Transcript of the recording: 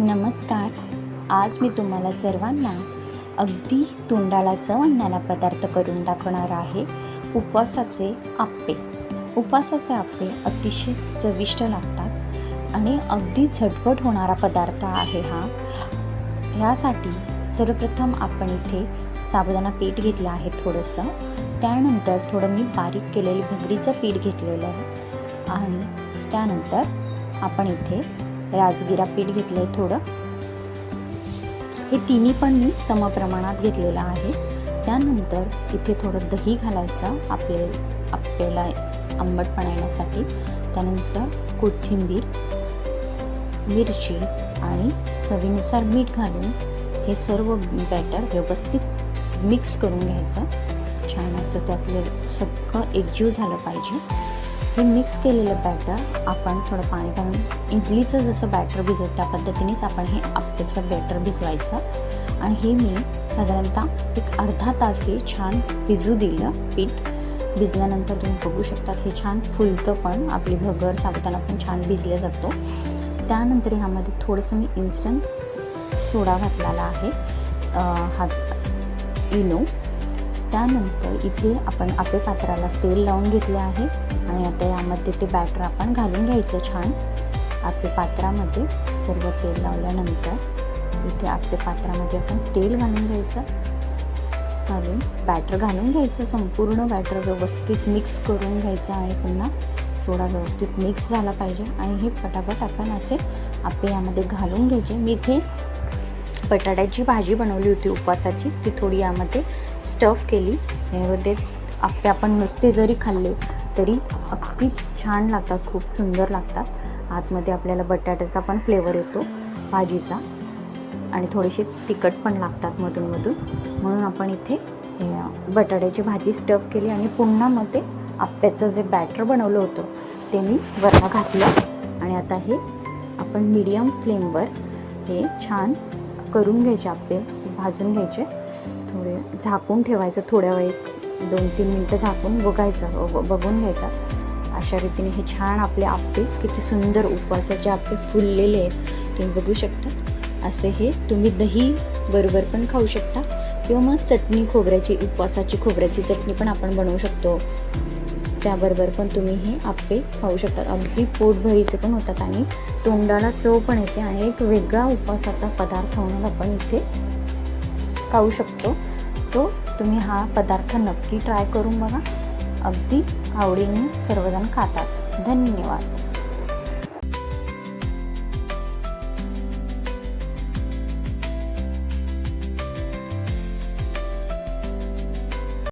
नमस्कार. आज मी तुम्हाला सर्वांना अगदी तोंडाला चव आणणारा पदार्थ करून दाखवणार आहे उपवासाचे आप्पे. उपवासाचे आप्पे अतिशय चविष्ट लागतात आणि अगदी झटपट होणारा पदार्थ आहे हा. ह्यासाठी सर्वप्रथम आपण इथे साबुदाणा पीठ घेतलं आहे थोडंसं. त्यानंतर थोडं मी बारीक केलेलं भगरीचं पीठ घेतलेलं आहे. आणि त्यानंतर आपण इथे राजगिरा पीठ घेतलं आहे थोडं. हे तिन्ही पण मी समप्रमाणात घेतलेलं आहे. त्यानंतर इथे थोडं दही घालायचं आपले आपल्याला आंबटपणा येण्यासाठी त्यानंतर कोथिंबीर मिरची आणि चवीनुसार मीठ घालून हे सर्व बॅटर व्यवस्थित मिक्स करून घ्यायचं. छान असं त्यातलं सगळं एकजीव झालं पाहिजे. हे मिक्स केलेलं बॅटर आपण थोडं पाणी घालून इडलीचं जसं बॅटर भिजत त्या पद्धतीनेच आपण हे आप्याचं बॅटर भिजवायचं. आणि हे मी साधारणतः एक अर्धा तास हे छान भिजू दिलं पीठ. भिजल्यानंतर तुम्ही बघू शकतात हे छान फुलतं पण आपली भगर साबुदाणा पण छान भिजल्या जातो. त्यानंतर ह्यामध्ये थोडंसं मी इन्स्टंट सोडा घातलेला आहे. हा इनो त्यानंतर इथे आपण आपल्या पात्राला तेल लावून घेतले आहे आणि आता यामध्ये ते बॅटर आपण घालून घ्यायचं छान. आपल्या पात्रामध्ये सर्व तेल लावल्यानंतर इथे आपल्या पात्रामध्ये आपण तेल घालून घ्यायचं. घालून बॅटर घालून घ्यायचं संपूर्ण बॅटर व्यवस्थित मिक्स करून घ्यायचं आणि पुन्हा सोडा व्यवस्थित मिक्स झाला पाहिजे. आणि हे पटापट आपण असे आपे यामध्ये घालून घ्यायचे. मी इथे बटाट्याची भाजी बनवली होती उपवासाची ती थोडी यामध्ये स्टफ केली यामध्ये आपे आपण नुसते जरी खाल्ले तरी अगदी छान लागतात खूप सुंदर लागतात. आतमध्ये आपल्याला बटाट्याचा पण फ्लेवर येतो भाजीचा. आणि थोडेसे तिखट पण लागतात मधून मधून. म्हणून आपण इथे बटाट्याची भाजी स्टफ केली आणि पुन्हा मग ते आप्याचं जे बॅटर बनवलं होतं ते मी वरनं घातलं. आणि आता हे आपण मिडियम फ्लेमवर हे छान करून घ्यायचे आप्पे भाजून घ्यायचे. थोडे झाकून ठेवायचं थोड्या वेळ एक दोन तीन मिनटं झाकून बघायचं बघून घ्यायचं. अशा रीतीने हे छान आपले आप्पे किती सुंदर उपवासाचे आप्पे फुललेले आहेत. तुम्ही बघू शकता. असे हे तुम्ही दही बरोबर पण खाऊ शकता किंवा मग चटणी खोबऱ्याची उपवासाची खोबऱ्याची चटणी पण आपण बनवू शकतो. त्याबरोबर पण तुम्ही हे आप्पे खाऊ शकता. अगदी पोटभरीचे पण होतात आणि तोंडाला चव पण येते आणि एक वेगळा उपवासाचा पदार्थ म्हणून आपण इथे खाऊ शकतो. सो तुम्ही हा पदार्थ नक्की ट्राय करून बघा. अगदी आवडीने सर्वजण खातात. धन्यवाद.